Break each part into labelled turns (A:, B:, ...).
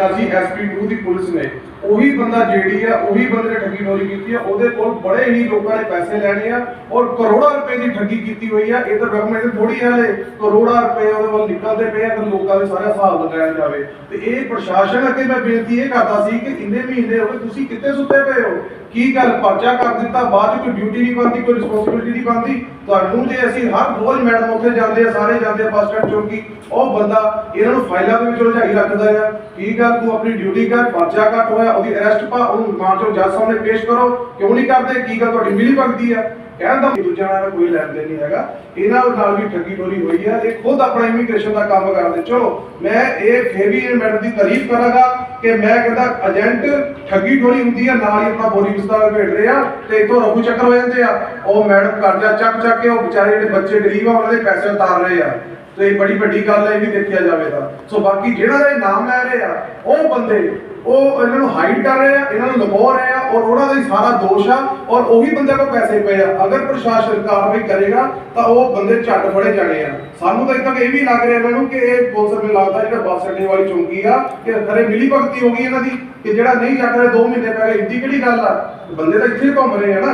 A: ਅਸੀਂ ਐਸਪੀ 2 ਦੀ ਪੁਲਿਸ ਨੇ, ਉਹੀ ਬੰਦਾ ਜਿਹੜੀ ਆ, ਉਹੀ ਬੰਦੇ ਨੇ ਠੱਗੀ ਠੋਰੀ ਕੀਤੀ ਆ, ਉਹਦੇ ਕੋਲ ਬੜੇ ਹੀ ਲੋਕਾਂ ਨੇ ਪੈਸੇ ਲੈਣੇ ਆ ਔਰ ਕਰੋੜਾਂ ਰੁਪਏ ਦੀ ਠੱਗੀ ਕੀਤੀ ਹੋਈ ਆ। ਇਹ ਤਾਂ ਗਵਰਨਮੈਂਟ ਥੋੜੀ ਹਾਲੇ, ਕਰੋੜਾਂ ਰੁਪਏ ਉਹਦੇ ਵੱਲ ਨਿਕਲਦੇ ਪਏ ਆ ਤੇ ਲੋਕਾਂ ਦੇ ਸਾਰਾ ਹਿਸਾਬ ਲਗਾਇਆ ਜਾਵੇ। ਤੇ ਇਹ ਪ੍ਰਸ਼ਾਸਨ ਅੱਗੇ ਮੈਂ ਬੇਨਤੀ ਇਹ ਕਰਦਾ ਸੀ ਕਿ ਇੰਨੇ ਮਹੀਨੇ ਹੋਏ ਤੁਸੀਂ ਕਿੱਥੇ ਸੁੱਤੇ ਪਏ ਹੋ? ਕੀ ਗੱਲ ਪਰਚਾ ਕਰ ਦਿੱਤਾ, ਬਾਅਦ ਚ ਕੋਈ ਡਿਊਟੀ ਨਹੀਂ ਬਣਦੀ, ਕੋਈ ਰਿਸਪੌਂਸਿਬਿਲਟੀ ਨਹੀਂ ਬਣਦੀ। ਤੁਹਾਨੂੰ ਜੇ ਅਸੀਂ ਹਰ ਰੋਜ਼ ਮੈਡਮ ਉੱਥੇ ਜਾਂਦੇ ਆ, ਸਾਰੇ ਜਾਂਦੇ ਆ ਬੱਸ ਸਟੈਂਡ ਚੌਂਕੀ, ਉਹ ਬੰਦਾ ਇਹਨਾਂ ਨੂੰ ਫਾਈਲਾਂ ਦੇ ਵਿੱਚ ਉਲਝਾਈ ਰੱਖਦਾ ਆ। ਕੀ ਗੱਲ, ਤੂੰ ਆਪਣੀ ਡਿਊਟੀ ਕਰ, ਪਰਚਾ ਕੱਟ ਹੋਇਆ, ਉਹਦੀ ਅਰੈਸਟ ਪਾ, ਉਹਨੂੰ ਮਾਰ ਚੋ ਜੱਜ ਸਾਹਮਣੇ ਪੇਸ਼ ਕਰੋ। ਕਿਉਂ ਨਹੀਂ ਕਰਦੇ? ਕੀ ਗੱਲ ਤੁਹਾਡੀ ਮਿਲੀ ਭਗਤੀ ਆ? ਕਹਿਣ ਦਾ ਦੂਜਿਆਂ ਨਾਲ ਕੋਈ ਲੈਣ ਦੇਣ ਨਹੀਂ ਹੈਗਾ। ਇਹਨਾਂ ਨਾਲ ਵੀ ਠੱਗੀ ਡੋਰੀ ਹੋਈ ਆ। ਇਹ ਖੁਦ ਆਪਣਾ ਇਮੀਗ੍ਰੇਸ਼ਨ ਦਾ ਕੰਮ ਕਰਦੇ। ਚਲੋ, ਮੈਂ ਇਹ ਫੇਰ ਵੀ ਇਹ ਮੈਡਮ ਦੀ ਤਾਰੀਫ ਕਰਾਂਗਾ। ਕਿ ਮੈਂ ਕਹਿੰਦਾ ਏਜੰਟ ਠੱਗੀ ਠੋਰੀ ਹੁੰਦੀ ਆ, ਨਾਲ ਹੀ ਆਪਣਾ ਬੋਲੀ ਵਿਸਤਾਰ ਭੇਜਦੇ ਆ, ਤੇ ਇਥੋਂ ਰਫੂ ਚੱਕਰ ਹੋ ਜਾਂਦੇ ਆ। ਉਹ ਮੈਡਮ ਕਰਜ਼ਾ ਚੱਕ ਚੱਕ ਕੇ ਉਹ ਵਿਚਾਰੇ ਜਿਹੜੇ ਬੱਚੇ ਗਰੀਬ ਆ, ਉਹਨਾਂ ਦੇ ਪੈਸੇ ਉਤਾਰ ਰਹੇ ਆ। ਤੇ ਇਹ ਬੜੀ ਵੱਡੀ ਗੱਲ ਹੈ ਇਹ ਵੀ ਦੇਖਿਆ ਜਾਵੇ ਤਾਂ। ਸੋ ਬਾਕੀ ਜਿਹੜਾ ਦਾ ਇਹ ਨਾਮ ਲੈ ਰਹੇ ਆ, ਉਹ ਬੰਦੇ, ਉਹ ਇਹਨਾਂ ਨੂੰ ਹਾਈਡ ਕਰ ਰਹੇ ਆ, ਇਹਨਾਂ ਨੂੰ ਲੁਕੋ ਰਹੇ ਆ, ਔਰ ਉਹਨਾਂ ਦਾ ਹੀ ਸਾਰਾ ਦੋਸ਼ ਆ, ਔਰ ਉਹੀ ਬੰਦੇ ਕੋਲ ਪੈਸੇ ਪਏ ਆ। ਅਗਰ ਪ੍ਰਸ਼ਾਸਨ ਕਾਰਵਾਈ ਕਰੇਗਾ, ਤਾਂ ਉਹ ਬੰਦੇ ਝੱਟ ਫੜੇ ਜਾਣੇ ਆ। ਸਾਨੂੰ ਤਾਂ ਇੱਥੇ ਤੱਕ ਇਹ ਵੀ ਲੱਗ ਰਿਹਾ ਇਹਨਾਂ ਨੂੰ ਕਿ ਇਹ ਪੁਲਿਸ ਮੈਨੂੰ ਲੱਗਦਾ ਜਿਹੜਾ ਬੱਸ ਅੱਡੇ ਵਾਲੀ ਚੌਂਕੀ ਆ, ਕਿ ਖਰੇ ਮਿਲੀ ਭਗਤੀ ਹੋ ਗਈ ਇਹਨਾਂ ਦੀ ਕਿ ਜਿਹੜਾ ਨਹੀਂ ਚੱਕ ਰਿਹਾ 2 ਮਹੀਨੇ ਪਹਿਲੇ ਇੱਦੀ ਕਿਹੜੀ ਗੱਲ ਆ? ਬੰਦੇ ਤਾਂ ਇੱਥੇ ਘੁੰਮ ਰਹੇ ਆ ਨਾ।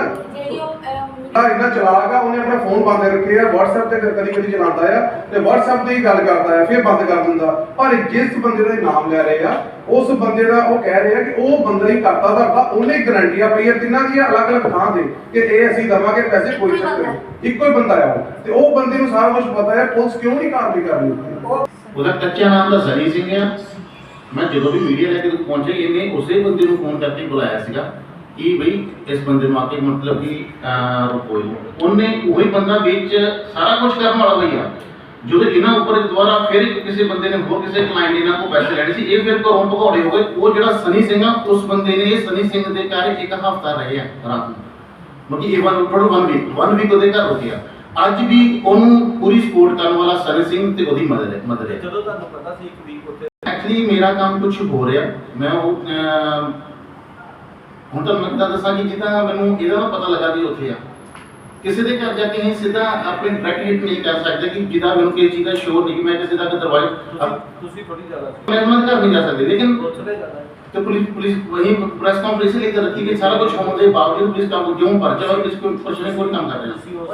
A: ਆ ਇੰਨਾ ਚਲਾਕ ਆ ਉਹਨੇ ਆਪਣਾ ਫੋਨ ਬੰਦ ਰੱਖੇ ਆ WhatsApp ਤੇ ਕਦੀ ਕਦੀ ਚਲਾਉਂਦਾ ਆ ਤੇ WhatsApp ਤੇ ਹੀ ਗੱਲ ਕਰਦਾ ਆ ਫਿਰ ਬੰਦ ਕਰ ਦਿੰਦਾ। ਪਰ ਜਿਸ ਬੰਦੇ ਦਾ ਨਾਮ ਲੈ ਰਹੇ ਆ ਉਸ ਬੰਦੇ ਦਾ ਉਹ ਕਹਿ ਰਹੇ ਆ ਕਿ ਉਹ ਬੰਦਾ ਹੀ ਕਰਤਾ ਤੁਹਾਡਾ ਉਹਨੇ ਗਰੰਟੀਆਂ ਪਈਆਂ ਤਿੰਨਾਂ ਦੀਆਂ ਅਲੱਗ-ਅਲੱਗ ਥਾਂ ਤੇ ਕਿ ਇਹ ਅਸੀਂ ਦਵਾਂਗੇ ਪੈਸੇ ਕੋਈ ਚੱਕਰ ਨਹੀਂ। ਇੱਕੋ ਹੀ ਬੰਦਾ ਆ ਤੇ ਉਹ ਬੰਦੇ ਨੂੰ ਸਾਰਾ ਕੁਝ ਪਤਾ ਹੈ ਪੁਲਿਸ ਕਿਉਂ ਨਹੀਂ ਕਾਰਵਾਈ ਕਰ ਰਹੀ ਉਹ
B: ਉਹਦਾ ਕੱਚਾ ਨਾਮ ਦਾ ਸਨੀ ਸਿੰਘ ਆ। ਮੈਂ ਜਦੋਂ ਵੀ ਮੀਡੀਆ ਲੈ ਕੇ ਪਹੁੰਚੇ ਇਹਨੇ ਉਸੇ ਬੰਦੇ ਨੂੰ ਫੋਨ ਕਰਕੇ ਬੁਲਾਇਆ ਸੀਗਾ ਕਿ ਬਈ ਇਸ ਬੰਦੇ ਨੂੰ ਆ ਕੇ ਮਤਲਬ ਕਿ ਅਹ, ਰੁਕੋ ਇਹਨੂੰ। ਉਹਨੇ ਉਹੀ ਬੰਦਾ ਵਿੱਚ ਸਾਰਾ ਕੁਝ ਕਰਨ ਵਾਲਾ ਬਈ ਆ। ਜਦੋਂ ਇਹਨਾਂ ਉੱਪਰ ਦੁਬਾਰਾ ਫਿਰ ਕਿਸੇ ਬੰਦੇ ਨੇ ਹੋਰ ਕਿਸੇ ਕਲਾਇੰਟ ਨੇ ਇਹਨਾਂ ਕੋਲ ਪੈਸੇ ਲੈਣੇ ਸੀ ਇਹ ਫਿਰ ਘਰੋਂ ਭਗੌੜੇ ਹੋ ਗਏ। ਉਹ ਜਿਹੜਾ ਸਨੀ ਸਿੰਘ ਆ ਉਸ ਬੰਦੇ ਨੇ ਸਨੀ ਸਿੰਘ ਦੇ ਘਰ ਇੱਕ ਹਫਤਾ ਰਹੇ ਆ ਰਾਤ ਨੂੰ। ਮਤਲਬ ਇਹ one total one week one week ਉਹਦੇ ਘਰ ਰੁਕਿਆ ਅੱਜ ਵੀ ਉਹਨੂੰ ਪੂਰੀ ਸਪੋਰਟ ਕਰਨ ਵਾਲਾ ਸਨੀ ਸਿੰਘ ਤੇ ਉਹਦੀ ਮਦਦ ਹੈ ਮਦਦ ਹੈ।
C: ਜਦੋਂ ਤੁਹਾਨੂੰ ਪਤਾ ਸੀ ਇੱਕ ਵੀਕ ਉੱਤੇ
B: ਐਕਚੁਅਲੀ ਮੇਰਾ ਕੰਮ ਕੁਝ ਹੋ ਰਿਹਾ ਮੈਂ ਉਹ ਅਮ, ਹੁਣ ਤਾਂ ਮੈਂ ਤਾਂ ਦੱਸਾਂ ਕਿ ਜਿੱਦਾਂ ਮੈਨੂੰ ਇਹਦਾ ਨਾ ਪਤਾ ਲੱਗਾ ਵੀ ਉੱਥੇ ਆ ਕਿਸੇ ਦੇ ਘਰ ਜਾ ਕੇ ਅਸੀਂ ਸਿੱਧਾ ਆਪਣੇ ਡਾਇਰੈਕਟ ਹਿੱਟ ਨਹੀਂ ਕਰ ਸਕਦੇ ਕਿ ਜਿਹਦਾ ਮੈਨੂੰ ਕਿਸੇ ਚੀਜ਼ ਦਾ ਸ਼ੋਰ ਨਹੀਂ ਕਿ ਮੈਂ ਕਿਸੇ ਦਾ ਕੋਈ ਦਰਵਾਜ਼ਾ
C: ਤੁਸੀਂ ਤੁਸੀਂ ਥੋੜੀ ਜ਼ਿਆਦਾ
B: ਮੈਂ ਉਹਨਾਂ ਦੇ ਘਰ ਨਹੀਂ ਜਾ ਸਕਦੇ ਲੇਕਿਨ
C: ਪੁੱਛਦੇ ਜ਼ਿਆਦਾ
B: तो पुलिस पुलिस वही प्रेस कॉन्फ्रेंस लेकर रखी कि सारा कुछ होने के बावजूद पुलिस काम क्यों पर्चा और पुलिस को प्रश्न कोई काम कर रहे हैं
C: ਤੁਸੀਂ ਉਸ